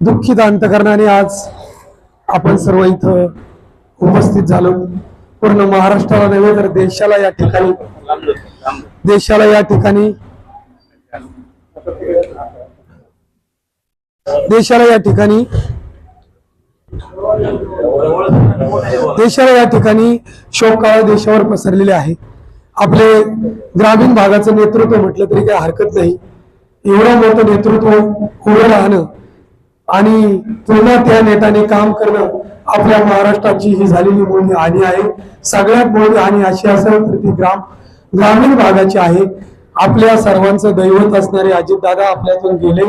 दुःखित अंतकरणाने आज आपण सर्व इथं उपस्थित झालो. पूर्ण महाराष्ट्राला नव्हे तर देशाला या ठिकाणी देशाला या ठिकाणी देशाला या ठिकाणी देशाला या ठिकाणी शोकाळ देशावर पसरलेले आहे. आपले ग्रामीण भागाचं नेतृत्व म्हटलं तरी काही हरकत नाही. एवढं मोठं नेतृत्व उभं राहणं आणि पुन्हा त्या नेत्याने काम करणं आपल्या महाराष्ट्राची ही झालेली मोठी हानी आहे. सगळ्यात मोठी हानी अशी असेल तर ती ग्राम ग्रामीण भागाची आहे. आपल्या सर्वांचं दैवत असणारे अजितदादा आपल्यातून गेले.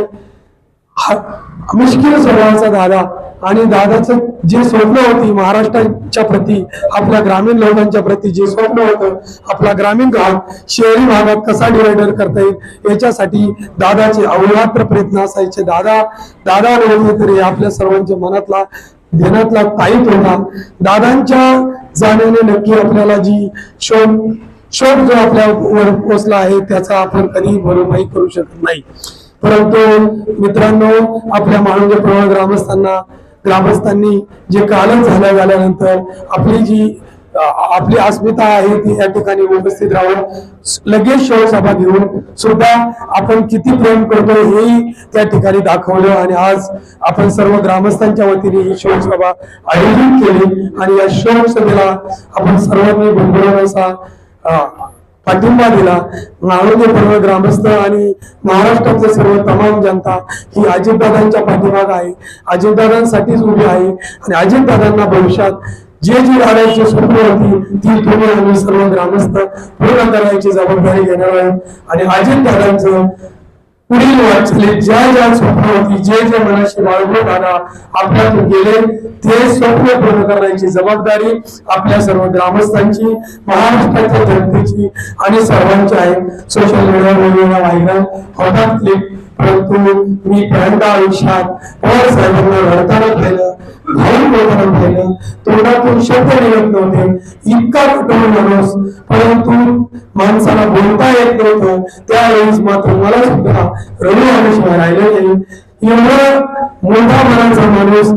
मुश्किल स्वभावाचा दादा. आणि दादाचं जे स्वप्न होती महाराष्ट्राच्या प्रती आपल्या ग्रामीण लोकांच्या प्रती जे स्वप्न होतं आपला ग्रामीण भाग शहरी भागात कसा डिवायडर करता येईल याच्यासाठी दादाचे अहोरात्र प्रयत्न असायचे. दादा दादा नव्हते तरी आपल्या सर्वांच्या मनातला ध्यानातला ताईत होता. दादांच्या जाण्याने नक्की आपल्याला जी शोध शोध जो आपल्यावर पोचला आहे त्याचा आपण कधी भरपाई करू शकत नाही. परंतु मित्रांनो आपल्या माणूस प्रमाण ग्रामस्थांना ग्रामस्थांनी जे कालन झाल्या झाल्यानंतर आपली जी आपली अस्मिता आहे ती या ठिकाणी उपस्थित राहून लगेच शोकसभा घेऊन सुद्धा आपण किती प्रेम करतो हेही त्या ठिकाणी दाखवलं आणि आज आपण सर्व ग्रामस्थांच्या वतीने ही शोकसभा आयोजित केली आणि या शोकसभेला आपण सर्वांनी भरभरून असा पाठिंबा दिला. नाळोदे पर्व ग्रामस्थ आणि महाराष्ट्रातले सर्व तमाम जनता ही अजितदादांच्या पाठीमाग आहे. अजितदादांसाठीच उभी आहे आणि अजितदादांना भविष्यात जे जी राहायची स्वप्न होती ती तुम्ही आम्ही सर्व ग्रामस्थ पूर्ण करायची जबाबदारी घेणार आहोत. आणि अजितदादांचं पुढील वाटचालीत ज्या ज्या स्वप्नावरती जे जे मनाशी बाळगून आला आपल्यातून गेले ते स्वप्न पूर्ण करण्याची जबाबदारी आपल्या सर्व ग्रामस्थांची महाराष्ट्राच्या जनतेची आणि सर्वांची आहे. सोशल मीडियावर वेगवेगळ्या वाहिन्या होतात क्लिप परंतु मी पहिल्यांदा आयुष्यात पवार साहेबांना रडताना पाहिलं घालून बोलताना पाहिलं तोंडातून शब्द निघत नव्हते. इतका कुटुंब माणूस परंतु माणसाला बोलता येत नव्हतं. त्यावेळेस मात्र मला सुद्धा रवी आल्याशिवाय राहिलं नाही. एवढा मोठा मनाचा माणूस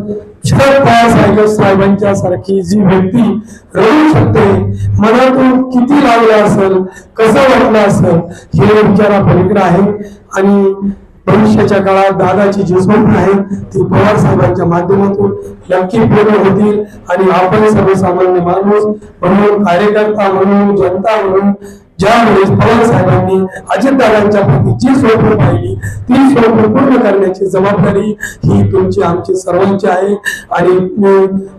शरद पवार साहेबांच्या सारखी जी व्यक्ती रडू शकते मनातून किती लावलं असेल कसं वाटलं असेल हे विचारा पलीकडे आहे. आणि भविष्याच्या काळात दादाची जी स्वप्न आहेत ती पवार साहेबांच्या माध्यमातून नक्की पूर्ण होतील. आणि आपण सर्वसामान्य माणूस म्हणून कार्यकर्ता म्हणून जनता म्हणून ज्यावेळेस पवार साहेबांनी अजितदादांच्या प्रती जी स्वप्न पाहिली ती स्वप्न पूर्ण करण्याची जबाबदारी ही तुमची आमची सर्वांची आहे. आणि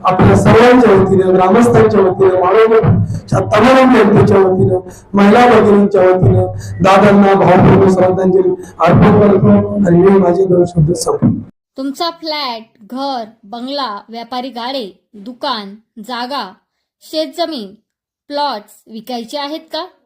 आपल्या सर्वांच्या वतीनं ग्रामस्थांच्या वतीनं मानवच्या तमाम जनतेच्या वतीनं महिला भगिनींच्या वतीनं दादांना भावपूर्ण श्रद्धांजली अर्पण करतो आणि मी माझे दोन शब्द संपतो तुमचा फ्लॅट घर बंगला व्यापारी गाडे दुकान जागा शेतजमीन प्लॉट्स विकायचे आहेत का?